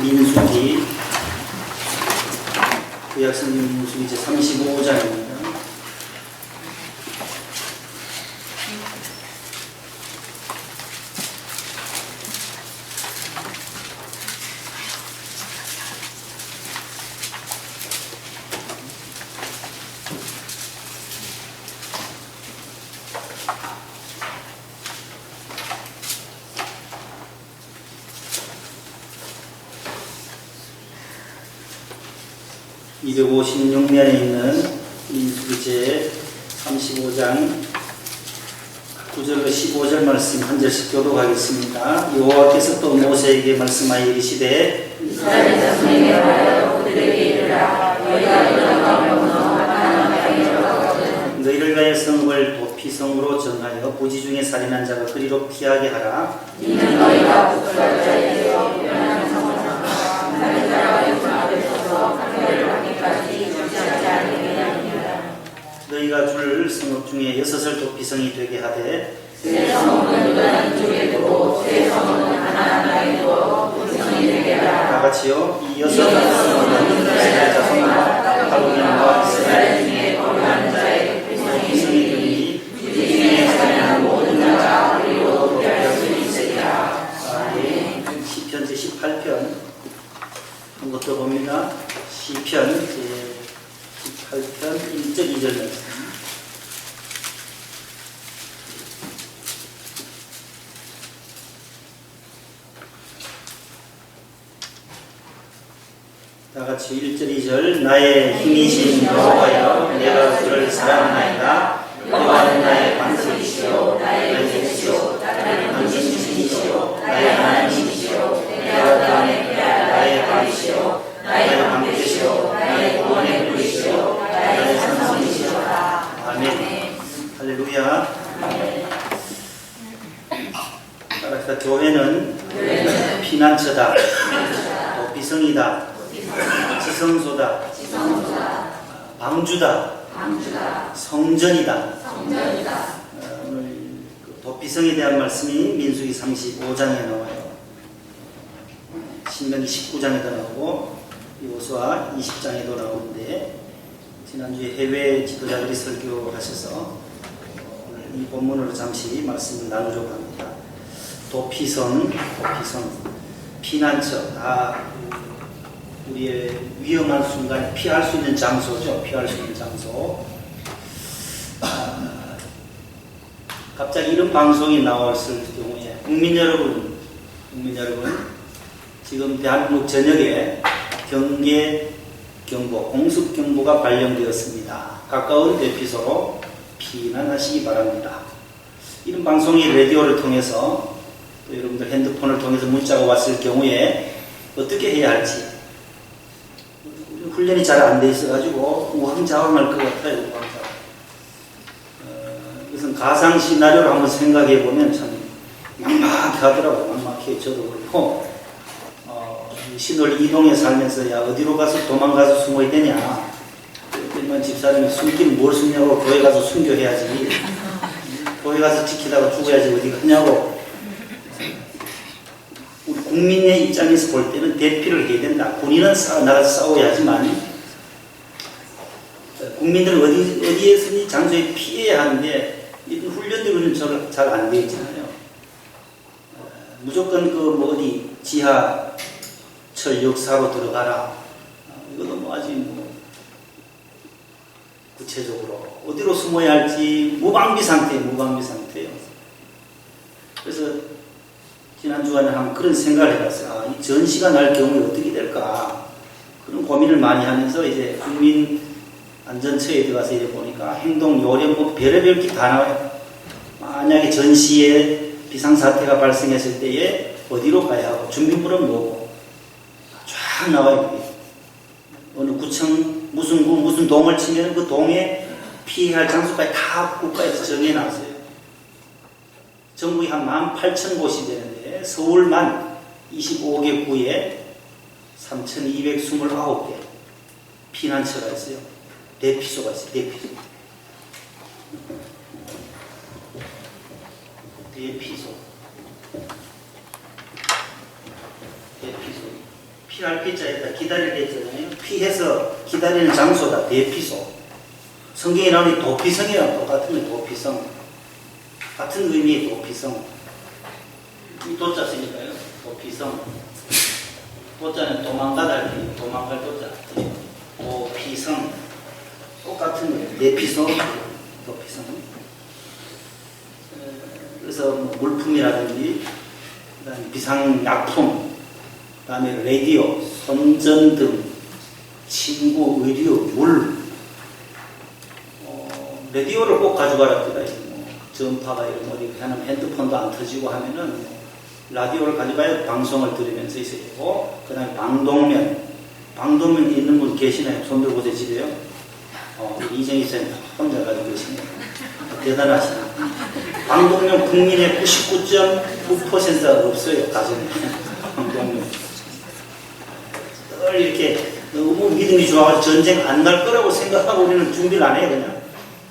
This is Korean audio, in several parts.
민수기. 구약성경 민수기 이제 35장 (256년에) 있는 민수기제 (35장) 9절과 15절 말씀 한 절씩 교독하겠습니다. 여호와께서 또 모세에게 말씀하여 이르시되 이스라엘 자손에게 말하여 그들에게 이르라. 너희가 일어나며 너희를 가여 성을 도피성으로 정하여 부지 중에 살인한 자가 그리로 피하게 하라. 이는 너희가 북수할 자에게서 변한 성을 삼아 다른 나라와 육성 앞에 서서 판결을 하기까지 주시하지 않게 함이니라 줄 성읍 중에 여섯을 도피성이 되게 하되 새 성은 유다 이쪽에 두고 새 성은 가나안 땅에 두어 북성이 되게 하라. 다 같이요. 이이 여섯 성은 이스라엘 자손과 할로윈과 이스라엘 중에 거류하는 자의 백성이 되니 주지 중에 살인한 모든 자가 그리로 도피할 수 있으리라. 시편 제 18편. 한것더 봅니다. 시편 제 18편 1절 2절 말씀. 다 같이 1절 2절 나의 힘이신 여호와여 내가 그를 사랑하나이다. 여호와는 나의 반석이시요 나의 객이시요 나의 당신이시요 나의 하나님이시요 내가 땅에 피할 나의 밤이시요 나의 방패시요 나의 구원의 불이시요 나의 산성이시로다 아멘. 할렐루야. 따라서 교회는 피난처다. 도피성이다 지성소다. 방주다. 성전이다. 어, 오늘 그 도피성에 대한 말씀이 민수기 35장에 나와요. 신명기 19장에도 나오고 요수아 20장에도 나오는데 지난주에 해외 지도자들이 설교하셔서 오늘 이 본문으로 잠시 말씀을 나누려고 합니다. 도피성, 도피성, 피난처. 다 우리의 위험한 순간 피할 수 있는 장소죠. 피할 수 있는 장소. 아, 갑자기 이런 방송이 나왔을 경우에 국민 여러분, 국민 여러분, 지금 대한민국 전역에 경계 경보, 공습 경보가 발령되었습니다. 가까운 대피소로 피난하시기 바랍니다. 이런 방송이 라디오를 통해서 또 여러분들 핸드폰을 통해서 문자가 왔을 경우에 어떻게 해야 할지 훈련이 잘 안 돼 있어가지고 우왕좌왕할 것 같아요. 우왕좌왕. 어, 이것은 가상 시나리오를 한번 생각해 보면 참 막막하더라고요. 막막해 저도 그렇고 어, 이 신월 이동에 살면서 야 어디로 가서 도망가서 숨어야 되냐. 그랬더니만 집사람이 숨긴 뭘 숨냐고 교회 가서 숨겨해야지. 교회 가서 지키다가 죽어야지 어디 가냐고. 국민의 입장에서 볼 때는 대피를 해야 된다. 군인은 싸, 나가서 싸워야 하지만 어, 국민들은 어디, 어디에서니 장소에 피해야 하는데 이런 훈련들은 잘안 되어 있잖아요. 어, 무조건 그 뭐 어디 지하 철 역사로 들어가라. 어, 이것도 뭐 아직 뭐 구체적으로 어디로 숨어야 할지 무방비 상태, 무방비 상태예요. 그래서 지난 주간에 한번 그런 생각을 해봤어요. 아, 이 전시가 날 경우에 어떻게 될까? 그런 고민을 많이 하면서 이제 국민 안전처에 들어가서 이제 보니까 행동 요령 뭐 별의별 게 다 나와요. 만약에 전시에 비상사태가 발생했을 때에 어디로 가야 하고 준비물은 뭐고 쫙 나와요. 어느 구청 무슨 구 무슨 동을 치면 그 동에 피해야 할 장소까지 다 국가에서 정해놨어요. 전국이 한 18,000곳이 되는데 서울만 25개 구에 3,229개 피난처가 있어요. 대피소가 있어요. 대피소. 대피소. 대피소. 피할 피자에다 기다리게 했잖아요. 피해서 기다리는 장소다. 대피소. 성경에 나오는 도피성이랑 똑같은 게 도피성. 같은 의미의 도피성. 이 도자 쓰니까요. 도피성. 도자는 도망가다, 도망갈 도자. 도피성. 똑같은 거예요. 내피성, 도피성. 에, 그래서 뭐 물품이라든지, 그다음에 비상약품, 그다음에 라디오, 손전등, 친구, 의류, 물. 어, 라디오를 꼭 가져가라 그다 뭐 전파가 이런 거 어디 하는 핸드폰도 안 터지고 하면은 뭐 라디오를 가져가야 방송을 들으면서 있어야 되고 그 다음에 방독면, 방독면 있는 분 계시나요? 손 들고 계시대요. 어, 이정희 쌤 혼자 가지고 계시네요. 대단하시네. 방독면 국민의 99.9%가 없어요 가정에 방독면. 늘 이렇게 너무 믿음이 좋아서 전쟁 안 날 거라고 생각하고 우리는 준비를 안 해요 그냥.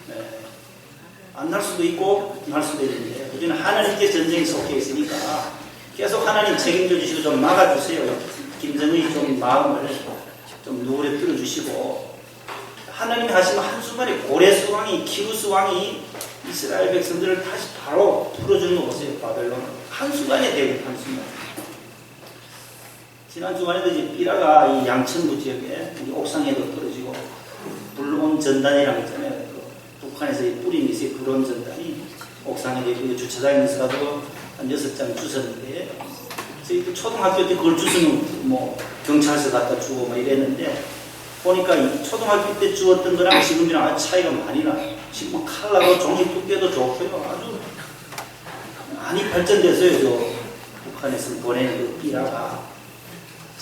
네. 안날 수도 있고 날 수도 있는데 우리는 하나님께 전쟁에 속해 있으니까 계속 하나님 책임져 주시고 좀 막아주세요. 김정은이 좀 마음을 좀 누구려 들어주시고 하나님이 하시면 한순간에 고레스 왕이 키루스 왕이 이스라엘 백성들을 다시 바로 풀어주는 거 보세요 바벨론 한순간에 되고 한순간 지난 주말에도 이제 삐라가 이 양천구 지역에 옥상에도 떨어지고 불온 전단이라고 있잖아요. 그 북한에서 이 뿌린 있어요 불온 전단이 옥상에 그 주차장에서라도 한 여섯 장 주웠는데 저희 그 초등학교 때 그걸 주스는 뭐 경찰서 갖다 주고 막 이랬는데 보니까 이 초등학교 때 주었던 거랑 지금이랑 아주 차이가 많이 나. 지금 뭐 칼라고 종이 두께도 좋고요. 아주 많이 발전돼서요. 저 북한에서 보내는 그 삐라가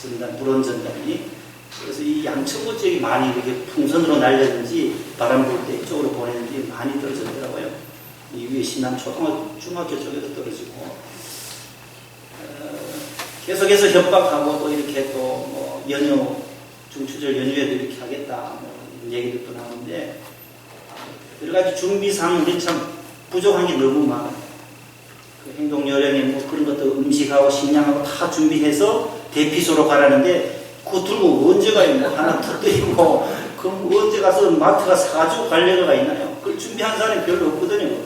전단 불온 전단이 그래서 이 양천구 지역이 많이 이렇게 풍선으로 날렸는지 바람 불 때 이쪽으로 보내는지 많이 떨어졌더라고요. 이 위에 신남 초등학교 중학교 쪽에도 떨어지고 어, 계속해서 협박하고 또 이렇게 또 뭐 연휴 중추절 연휴에도 이렇게 하겠다 뭐 이런 얘기도 또 나오는데 여러 가지 준비상 우리 참 부족한 게 너무 많아요. 그 행동 요령에 뭐 그런 것도 음식하고 식량하고 다 준비해서 대피소로 가라는데 그거 들고 언제 가요? 뭐 하나 터뜨리고 그럼 언제 가서 마트 가서 사가지고 갈 여유가 있나요? 그걸 준비한 사람이 별로 없거든요.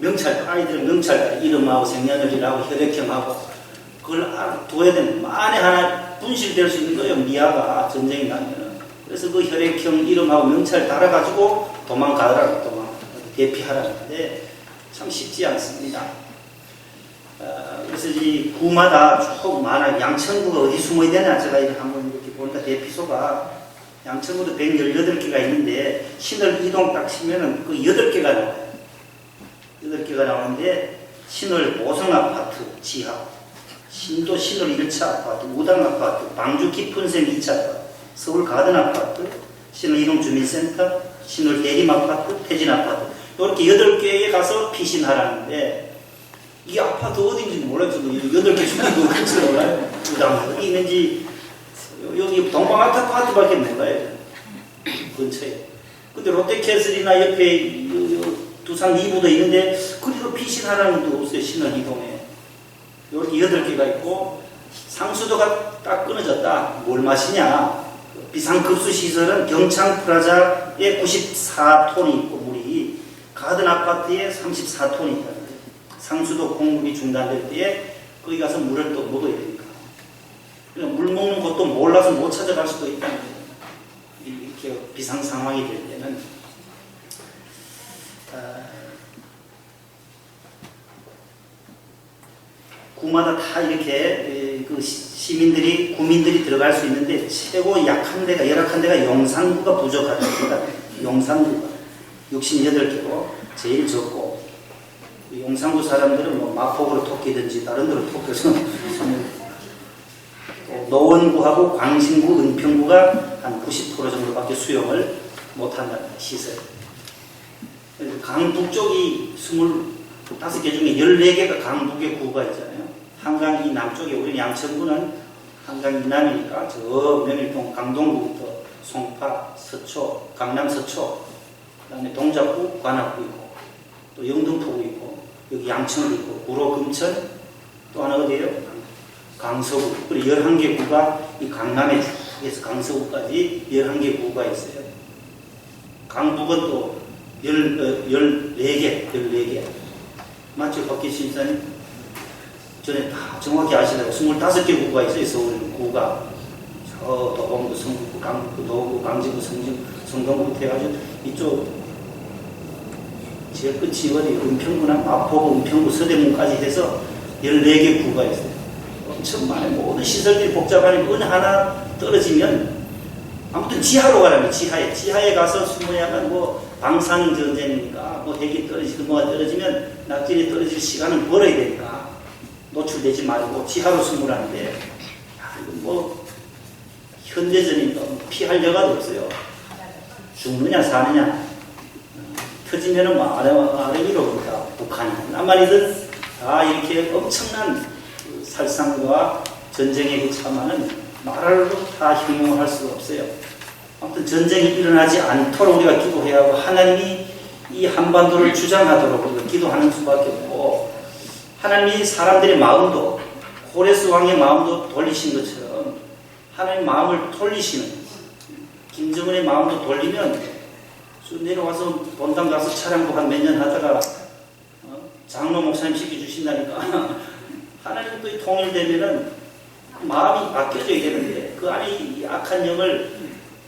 명찰, 아이들 명찰, 이름하고 생년월일하고 혈액형하고 그걸 알아둬야 되는 만에 하나 분실될 수 있는 거예요. 미아가 전쟁이 나면은. 그래서 그 혈액형 이름하고 명찰 달아가지고 도망가더라고 도망 대피하라는데 참 쉽지 않습니다. 어, 그래서 이 구마다 쭉 많아 양천구가 어디 숨어야 되나 제가 이렇게 한번 이렇게 보니까 대피소가 양천구도 118개가 있는데 신월 이동 딱 치면은 그 8개가 나와요. 8개가 나오는데 신월 보성 아파트 지하 신도 신월 1차 아파트, 우당 아파트, 방주 깊은 샘 2차 아파트, 서울 가든 아파트, 신월 이동 주민센터, 신월 대림 아파트, 태진 아파트 이렇게 8개에 가서 피신하라는데 이 아파트 어딘지 몰라요. 저도 8개 중에 그 근처 몰라요. 우당 어디 있는지 여기 동방 아파트밖에 몰라요. 근처에. 근데 롯데캐슬이나 옆에 두산 2부도 있는데 그리로 피신하라는 것도 없어요. 신월 이동에. 여기 여덟 개가 있고 상수도가 딱 끊어졌다. 뭘 마시냐? 비상급수 시설은 경창 프라자에 94톤이 있고 물이 가든 아파트에 34톤이 있다. 상수도 공급이 중단될 때에 거기 가서 물을 또 먹어야 되니까. 그러니까 물 먹는 것도 몰라서 못 찾아갈 수도 있다는 거예요. 이렇게 비상 상황이 될 때는 아, 구마다 다 이렇게 에, 그 시- 시민들이 구민들이 들어갈 수 있는데 최고 약한 데가 열악한 데가 용산구가 부족하답니다. 용산구가 68개고 제일 적고 그 용산구 사람들은 뭐 마포구로 토끼든지 다른 데로 토끼서 또 노원구하고 광신구, 은평구가 한 90% 정도밖에 수용을 못한다는 시설. 그래서 강북 쪽이 25개 중에 14개가 강북의 구가 있잖아요. 한강 이 남쪽에 우리 양천구는 한강 이남이니까 저 명일동 강동구부터 송파, 서초, 강남 서초, 그다음에 동작구, 관악구 있고 또 영등포구 있고 여기 양천구 있고 구로 금천 또 하나 어디예요? 강서구, 그리고 11개 구가 이 강남에 해서 강서구까지 11개 구가 있어요. 강북은 또 열, 어, 14개, 14개. 맞죠? 박기 신사님? 전에 다 정확히 아시더라고요. 25개 구가 있어요. 서울 구가. 저 도봉구, 성북구, 강북구, 도구, 강진구, 성진, 성동구부터 해가지고 이쪽 제일 끝이 어디 은평구나 마포구, 은평구, 서대문까지 해서 14개 구가 있어요. 많은 모든 시설들이 복잡하니까 하나 떨어지면 아무튼 지하로 가라면 지하에 지하에 가서 숨어야만 뭐 방사능 전쟁이니까 뭐 핵이 떨어지고 뭐가 떨어지면 낙진이 떨어질 시간을 벌어야 되니까 노출되지 말고 지하로 숨으라는데. 야, 이거 뭐 현대전이니까 뭐 피할 여가도 없어요. 죽느냐 사느냐. 어, 터지면은 뭐 아래 아래 위로 그다 북한이. 남한이든 다 이렇게 엄청난 그 살상과 전쟁에 그 참하는 말로 다 형용할 수가 없어요. 아무튼 전쟁이 일어나지 않도록 우리가 기도해야 하고 하나님이 이 한반도를 주장하도록 우리가 기도하는 수밖에 없고 하나님이 사람들의 마음도 고레스 왕의 마음도 돌리신 것처럼 하나님 마음을 돌리시는 김정은의 마음도 돌리면 쭉 내려와서 본당 가서 차량도 한 몇 년 하다가 어? 장로 목사님 시켜주신다니까 하나님 또 통일되면은 마음이 바뀌어져야 되는데 그 안에 이 악한 영을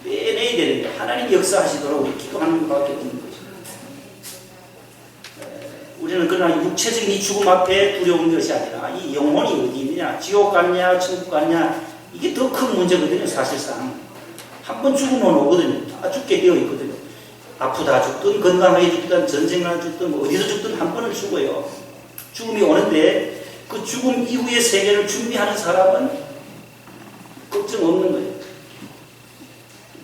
빼내야 되는데 하나님 역사하시도록 기도하는 것밖에 없는 거죠. 에, 우리는 그러나 육체적인 이 죽음 앞에 두려운 것이 아니라 이 영혼이 어디 있느냐, 지옥 갔냐, 천국 갔냐 이게 더 큰 문제거든요. 사실상 한 번 죽으면 오거든요. 다 죽게 되어 있거든요. 아프다 죽든 건강하게 죽든 전쟁 나 죽든 뭐 어디서 죽든 한 번은 죽어요. 죽음이 오는데 그 죽음 이후의 세계를 준비하는 사람은 걱정 없는 거예요.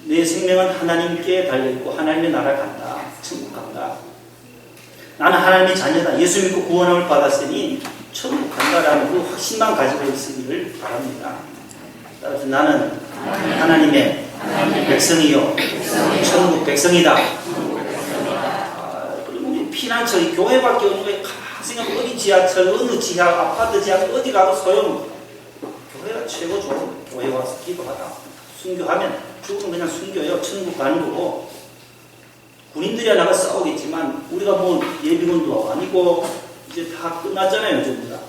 내 생명은 하나님께 달려있고 하나님의 나라 간다. 천국 간다. 나는 하나님의 자녀다. 예수 믿고 구원을 받았으니 천국 간다라는 그 확신만 가지고 있으기를 바랍니다. 따라서 나는 하나님의 백성이요. 천국 백성이다. 아, 그리고 피난처, 이 교회밖에 없는 거예요. 가생각 어디 지하철, 어느 지하, 아파트 지하, 어디 가도 소용. 교회가 최고 좋은 교회 와서 기도하다. 순교하면 죽으면 그냥 순교요. 천국 가는 거고. 군인들이 나가 싸우겠지만 우리가 뭐 예비군도 아니고 이제 다 끝났잖아요. 전부 다.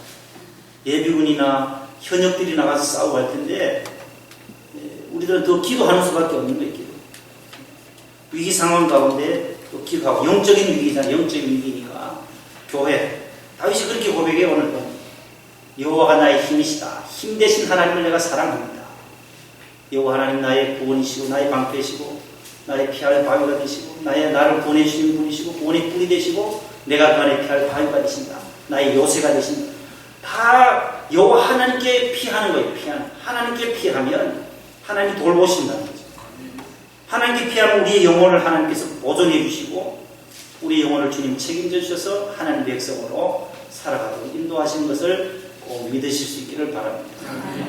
예비군이나 현역들이 나가서 싸우고 할 텐데 예, 우리들은 더 기도하는 수밖에 없는 거예요. 기도. 위기 상황 가운데 또 기도하고 영적인 위기잖아요. 영적인 위기니까 교회 다윗이 그렇게 고백해 오늘도 여호와가 나의 힘이시다. 힘 대신 하나님을 내가 사랑합니다. 여호와 하나님 나의 구원이시고 나의 방패시고 나의 피할 바위가 되시고 나의 나를 보내주시는 분이시고 구원의 뿔이 되시고 내가 그 안에 피할 바위가 되신다. 나의 요새가 되신다. 다 여호와 하나님께 피하는 거예요. 피하는 하나님께 피하면 하나님 돌보신다는 거죠. 하나님께 피하면 우리의 영혼을 하나님께서 보존해 주시고 우리 영혼을 주님 책임져 주셔서 하나님 백성으로 살아가도록 인도하시는 것을 꼭 믿으실 수 있기를 바랍니다.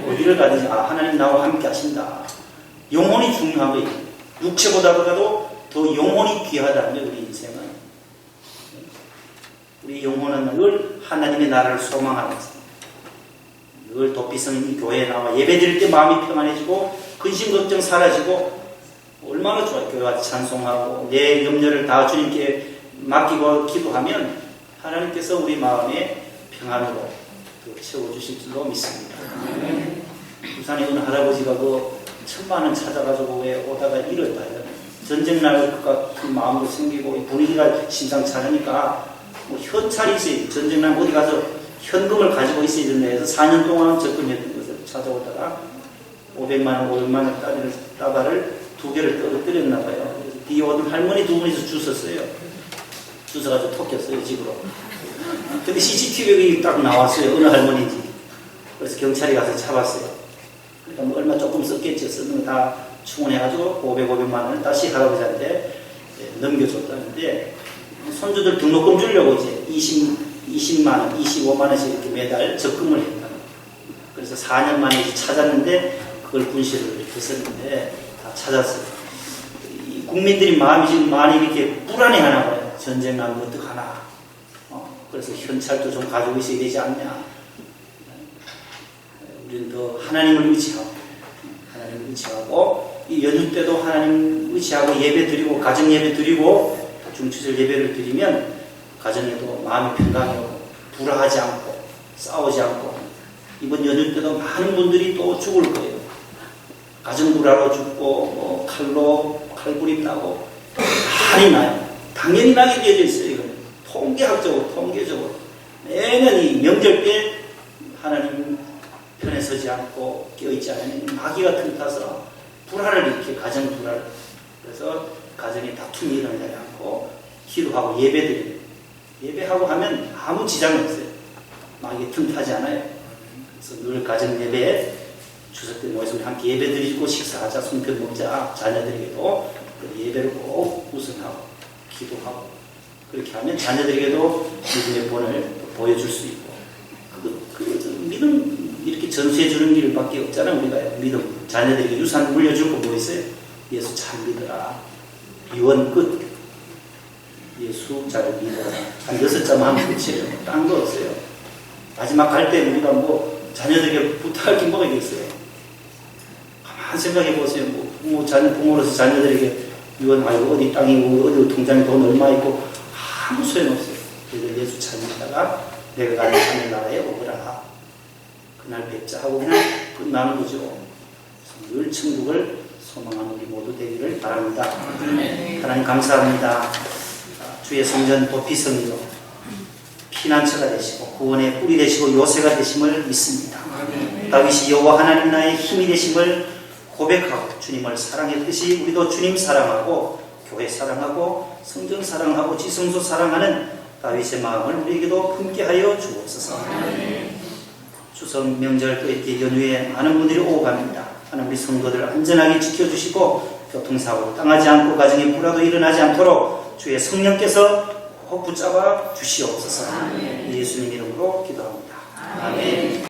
어디를 가든지 아 하나님 나와 함께 하신다. 영혼이 중요한 거예요. 육체보다도 더 영혼이 귀하다는. 우리 인생은. 우리 영혼은 늘 하나님의 나라를 소망하면서 늘 도피성 교회에 나와 예배드릴 때 마음이 평안해지고 근심 걱정 사라지고 얼마나 좋아요. 교회 와서 찬송하고 내 염려를 다 주님께 맡기고 기도하면 하나님께서 우리 마음에 평안으로 그 채워주실 줄로 믿습니다. 부산에 어느 할아버지가 그 천만 원 찾아가지고 왜 오다가 잃었다요. 전쟁 날 같은 마음도 생기고 분위기가 심상치 않으니까 뭐 현찰이 있어야 돼. 전쟁 날 어디 가서 현금을 가지고 있어야 된다 해서 4년 동안 접근했던 것을 찾아오다가 500만 원, 500만 원 따발을 두 개를 떨어뜨렸나 봐요. 뒤에 오던 할머니 두 분이서 주웠어요. 주워가지고 톡했어요, 집으로. 근데 CCTV가 딱 나왔어요. 어느 할머니인지. 그래서 경찰이 가서 잡았어요. 그러니까 뭐 얼마 조금 썼겠죠. 썼는 거 다 충원해가지고 500, 500만 원을 다시 할아버지한테 예, 넘겨줬다는데 손주들 등록금 주려고 이제 20, 20만 원, 25만 원씩 이렇게 매달 적금을 했다. 그래서 4년 만에 찾았는데 그걸 분실을 했었는데 다 찾았어요. 이 국민들이 마음이 지금 많이 이렇게 불안해하나 봐요. 전쟁 나면 어떡하나. 어, 그래서 현찰도 좀 가지고 있어야 되지 않냐. 우리는 더 하나님을 의지하고 하나님을 의지하고 이 연휴 때도 하나님 의지하고 예배 드리고 가정 예배 드리고 중추절 예배를 드리면 가정에도 마음이 평강하고 불화하지 않고 싸우지 않고 이번 연휴 때도 많은 분들이 또 죽을 거예요. 가정 불화로 죽고 뭐 칼로 칼부림 나고 많이 나요. 당연히 나게 되어져 있어요. 이거는 통계학적으로 통계적으로 매년 이 명절 때 하나님 편에 서지 않고 깨어있지 않으면 마귀가 틈타서 불화를 일으켜 가정 불화를 그래서 가정에 다툼이 일어나지 않고 기도하고 예배드려요. 예배하고 하면 아무 지장이 없어요. 마귀 틈 타지 않아요. 그래서 늘 가정 예배에 추석 때 모여서 함께 예배 드리고 식사하자, 손편 먹자, 자녀들에게도 그 예배를 꼭 우선하고 기도하고 그렇게 하면 자녀들에게도 믿음의 본을 보여줄 수 있고 그, 그 믿음 이렇게 전수해 주는 일밖에 없잖아 우리가. 믿음. 자녀들에게 유산 물려줄 거 뭐 있어요? 예수 잘 믿어라. 비원 끝. 예수 잘 믿어라. 한 여섯 점 하면 끝이에요. 딴거 없어요. 마지막 갈 때 우리가 뭐 자녀들에게 부탁할 게 뭐가 있겠어요? 가만 생각해 보세요. 뭐 부모 자녀 부모로서 자녀들에게 이건 아이고 어디 땅이고 어디 통장에 돈 얼마 있고 아무 소용없어요. 그래서 예수 잘 믿다가 내가 가는 하늘 나라에 오거라. 그날 뵙자 하고 그냥 끝나는 거죠. 늘 천국을 소망하는 우리 모두 되기를 바랍니다. 하나님 감사합니다. 아, 주의 성전 도피성이요. 피난처가 되시고 구원의 뿌리 되시고 요새가 되심을 믿습니다. 다윗이 여호와 하나님 나의 힘이 되심을 고백하고 주님을 사랑했듯이 우리도 주님 사랑하고 교회 사랑하고 성전 사랑하고 지성소 사랑하는 다윗의 마음을 우리에게도 품게 하여 주옵소서. 추석 명절 또 이렇게 연휴에 많은 분들이 오고 갑니다. 하나님 우리 성도들 안전하게 지켜주시고 교통사고 당하지 않고 가정에 불화도 일어나지 않도록 주의 성령께서 꼭 붙잡아 주시옵소서. 예수님 이름으로 기도합니다. 아멘.